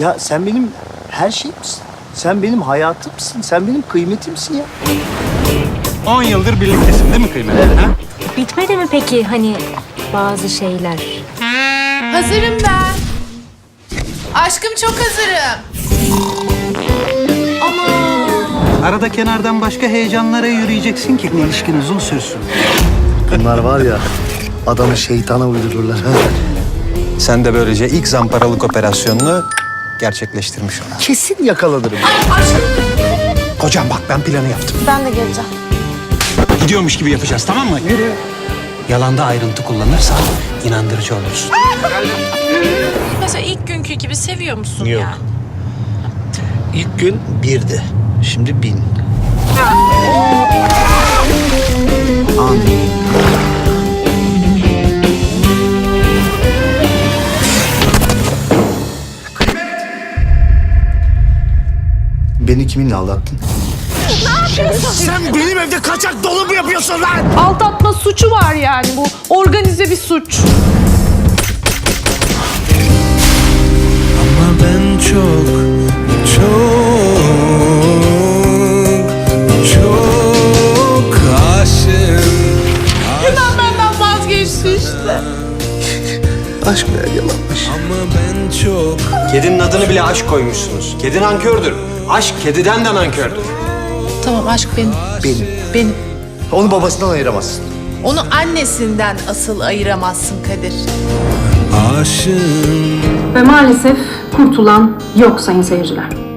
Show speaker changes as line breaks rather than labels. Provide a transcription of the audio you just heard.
Ya sen benim her şeyimsin. Sen benim hayatımsın. Sen benim kıymetimsin ya.
10 yıldır birliktesin değil mi kıymet? Ha?
Bitmedi mi peki hani bazı şeyler?
Hazırım ben. Aşkım çok hazırım.
Arada kenardan başka heyecanlara yürüyeceksin ki ilişkin uzun sürsün.
Bunlar var ya adamı şeytana uydururlar.
Sen de böylece ilk zamparalık operasyonunu gerçekleştirmiş oldun.
Kesin yakalanırım.
Hocam bak ben planı yaptım.
Ben de geleceğim.
Gidiyormuş gibi yapacağız tamam mı? Yürü. Yalanda ayrıntı kullanırsan inandırıcı olursun.
Mesela ilk günkü gibi seviyor musun yani?
İlk gün birdi. Şimdi bin. Beni kiminle aldattın? Sen benim evde kaçak dolu mu yapıyorsun lan?
Aldatma suçu var yani bu. Organize bir suç.
Ama ben çok, çok, çok aşığım.
Yunan benden vazgeçti işte.
Aşk meğer yalanmış.
Ama ben çok,
Kedinin adını bile aşk koymuşsunuz. Kedi nankördür. Aşk kediden de nankördür.
Tamam aşk benim.
Benim.
Benim.
Onu babasından ayıramazsın.
Onu annesinden asıl ayıramazsın Kadir.
aşığım.
Ve maalesef kurtulan yok sayın seyirciler.